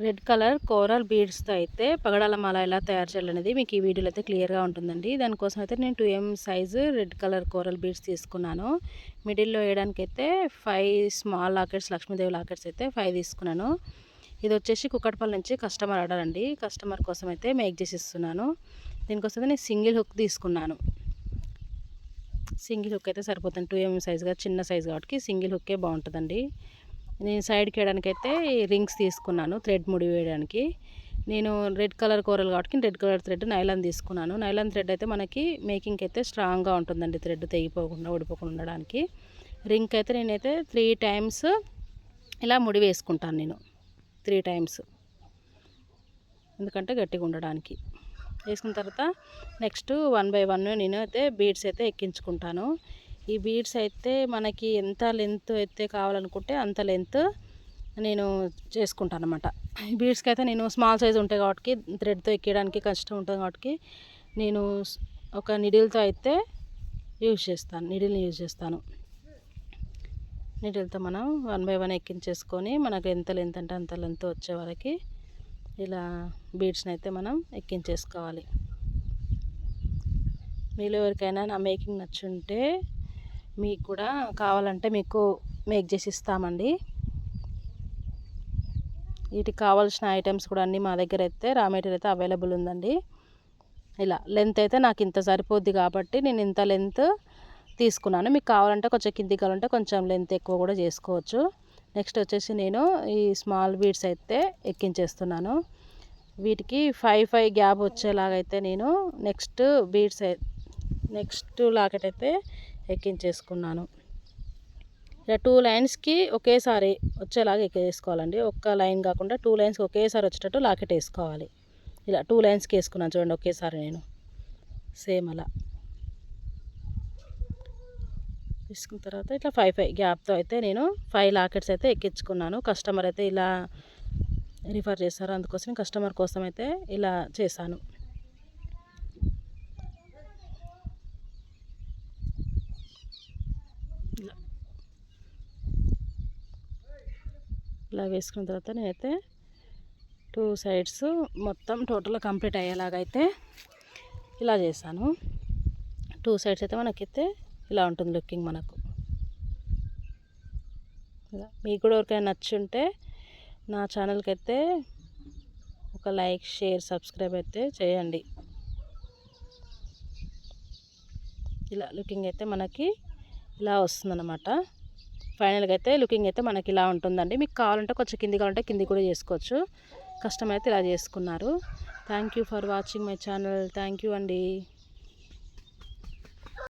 Red colour coral బీడ్స్తో అయితే పగడాల మాల ఎలా తయారు చేయాలనేది మీకు ఈ వీడియోలో అయితే క్లియర్గా ఉంటుందండి. దానికోసం అయితే నేను two M size red colour coral beads తీసుకున్నాను. మిడిల్లో వేయడానికి అయితే five small lockets Lakshmidevi lockets అయితే ఫైవ్ తీసుకున్నాను. ఇది వచ్చేసి కుక్కటపల్లి నుంచి కస్టమర్ ఆర్డర్ అండి. కస్టమర్ కోసం అయితే మేక్ చేసి ఇస్తున్నాను దీనికోసం అయితే నేను సింగిల్ హుక్ తీసుకున్నాను. సింగిల్ హుక్ అయితే సరిపోతుంది. టూ ఎం సైజుగా చిన్న సైజు కాబట్టి సింగిల్ హుక్కే బాగుంటుందండి. నేను సైడ్కి వేయడానికి అయితే రింగ్స్ తీసుకున్నాను థ్రెడ్ ముడి వేయడానికి. నేను రెడ్ కలర్ కూరలు కాబట్టి రెడ్ కలర్ థ్రెడ్ నైలాన్ తీసుకున్నాను. నైలాన్ థ్రెడ్ అయితే మనకి మేకింగ్కి అయితే స్ట్రాంగ్గా ఉంటుందండి థ్రెడ్ తెగిపోకుండా ఊడిపోకుండా ఉండడానికి. రింగ్ అయితే నేనైతే త్రీ టైమ్స్ ఇలా ముడి వేసుకుంటాను నేను త్రీ టైమ్స్. ఎందుకంటే గట్టిగా ఉండడానికి. వేసుకున్న తర్వాత నెక్స్ట్ వన్ బై వన్ నేను అయితే బీడ్స్ అయితే ఎక్కించుకుంటాను. ఈ బీడ్స్ అయితే మనకి ఎంత లెంత్ అయితే కావాలనుకుంటే అంత లెంత్ నేను చేసుకుంటాను అనమాట ఈ బీడ్స్కి అయితే నేను స్మాల్ సైజ్ ఉంటాయి కాబట్టి థ్రెడ్తో ఎక్కడానికి కష్టం ఉంటుంది కాబట్టి నేను ఒక నిడిల్తో అయితే యూజ్ చేస్తాను నిడిల్ని యూజ్ చేస్తాను. నిడిల్తో మనం వన్ బై వన్ ఎక్కించేసుకొని మనకు ఎంత లెంత్ అంటే అంత లెంత్ వచ్చే వరకు ఇలా బీడ్స్ని అయితే మనం ఎక్కించేసుకోవాలి. మీలో ఎవరికైనా నా మేకింగ్ నచ్చుంటే మీకు కూడా కావాలంటే మీకు మేక్ చేసి ఇస్తామండి. వీటికి కావాల్సిన ఐటమ్స్ కూడా అన్నీ మా దగ్గర అయితే రా మెటీరియల్ అయితే అవైలబుల్ ఉందండి. ఇలా లెంత్ అయితే నాకు ఇంత సరిపోద్ది కాబట్టి నేను ఇంత లెంత్ తీసుకున్నాను. మీకు కావాలంటే కొంచెం కింది కావాలంటే కొంచెం లెంత్ ఎక్కువ కూడా చేసుకోవచ్చు. నెక్స్ట్ వచ్చేసి నేను ఈ స్మాల్ బీడ్స్ అయితే ఎక్కించేస్తున్నాను. వీటికి ఫైవ్ ఫైవ్ గ్యాప్ వచ్చేలాగైతే నేను నెక్స్ట్ బీడ్స్ నెక్స్ట్ లాకెట్ అయితే ఎక్కించేసుకున్నాను. ఇలా టూ లైన్స్కి ఒకేసారి వచ్చేలాగా ఎక్కేసుకోవాలండి. ఒక్క లైన్ కాకుండా టూ లైన్స్కి ఒకేసారి వచ్చేటట్టు లాకెట్ వేసుకోవాలి. ఇలా టూ లైన్స్కి వేసుకున్నాను చూడండి ఒకేసారి నేను. సేమ్ అలా. తీసుకున్న తర్వాత ఇట్లా ఫైవ్ ఫైవ్ గ్యాప్తో అయితే నేను ఫైవ్ లాకెట్స్ అయితే ఎక్కించుకున్నాను. కస్టమర్ అయితే ఇలా రిఫర్ చేశారు అందుకోసం కస్టమర్ కోసం అయితే ఇలా చేశాను. ఇలా. వేసుకున్న తర్వాత నేనైతే టూ సైడ్స్ మొత్తం టోటల్ కంప్లీట్ అయ్యేలాగైతే ఇలా చేశాను. టూ సైడ్స్ అయితే మనకైతే ఇలా ఉంటుంది లుకింగ్ మనకు. మీకు కూడా ఎవరికైనా నచ్చుంటే నా ఛానల్కి అయితే ఒక లైక్ షేర్ సబ్స్క్రైబ్ అయితే చేయండి. ఇలా లుకింగ్ అయితే మనకి ఇలా వస్తుందన్నమాట. ఫైనల్గా అయితే లుకింగ్ అయితే మనకి ఇలా ఉంటుందండి. మీకు కావాలంటే కొంచెం కింది కావాలంటే కింది కూడా చేసుకోవచ్చు. కష్టమైతే ఇలా చేసుకున్నారు. Thank you for watching my channel. Thank you అండి.